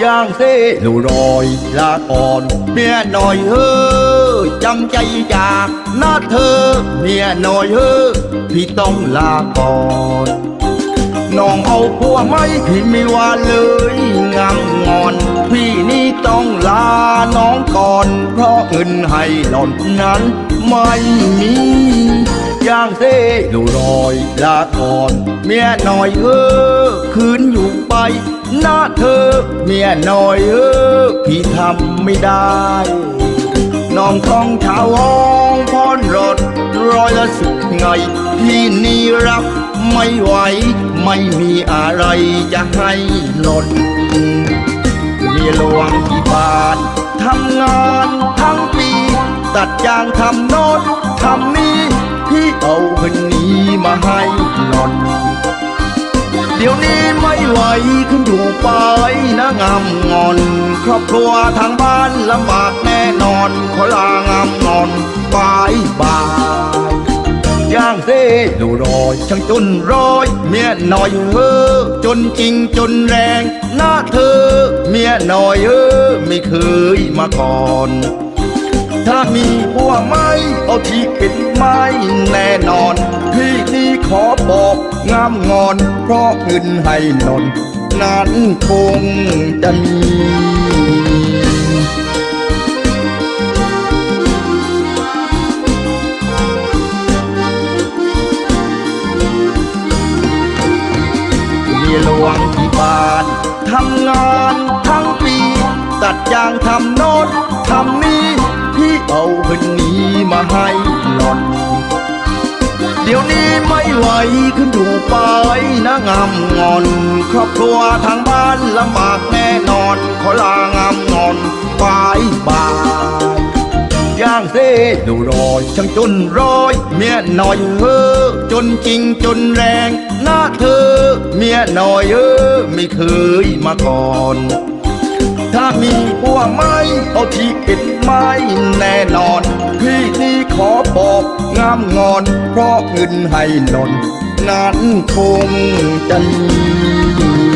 อย่างเซหนูรอยลาก่อนเมียหน่อยเฮ้อจำใจจากหน้าเธอ เมียหน่อยเฮ้อพี่ต้องลาก่อนน้องเอาผัวไม่พี่ไม่ว่าเลยงามงอน พี่นี่ต้องลาน้องก่อน เพราะเงินให้หล่อนนั้นไม่มีอย่างเซ่ดูรอยลาก่อน เมียหน่อยเออคืนอย ไปหน้าเธอเมียหน่อยเออพี่ทำไม่ได้น้องทองชาวองพรรถร้อยละสิบไงพี่นี่รับไม่ไหว ไม่มีอะไรจะให้หล่นเมียหลวงที่บ้านทำงานทั้งปี ตัดยางทำโน้ตทำนี่พี่เอาเงินนี้มาให้หล่อน เดี๋ยวนี้ไม่ไหวขึ้นอยู่ไปนะงามงอน ครอบครัวทางบ้านลำบากแน่นอน ขอลางามงอนบายบายย่างเซ่ดูรอยช่างจนร้อย เมียหน่อยเออจนจริงจนแรง หน้าเธอ เมียหน่อยเออไม่เคยมาก่อน มีผัวไม่เอาที่เป็นไม้แน่นอน พี่นี่ขอบอกงามงอน เพราะเงินให้นนนั้นคงจะมีมีหลวงที่บ้านทำงานทั้งปี ตัดยางทำโน้ต เอาเงินนี้มาให้หล่อน เดี๋ยวนี้ไม่ไหวขึ้นอยู่ไปนะงามงอน ครอบครัวทางบ้านลำบากแน่นอน ขอลางามงอนบายบายย่างเซ่ดูรอยช่างจนร้อย เมียหน่อยเออจนจริงจนแรงหน้าเธอ เมียหน่อยเออไม่เคยมาก่อน มีผัวไม่เอาที่เป็นไม้แน่นอน พี่นี่ขอบอกงามงอน เพราะเงินให้หล่นนั้นคงจะมี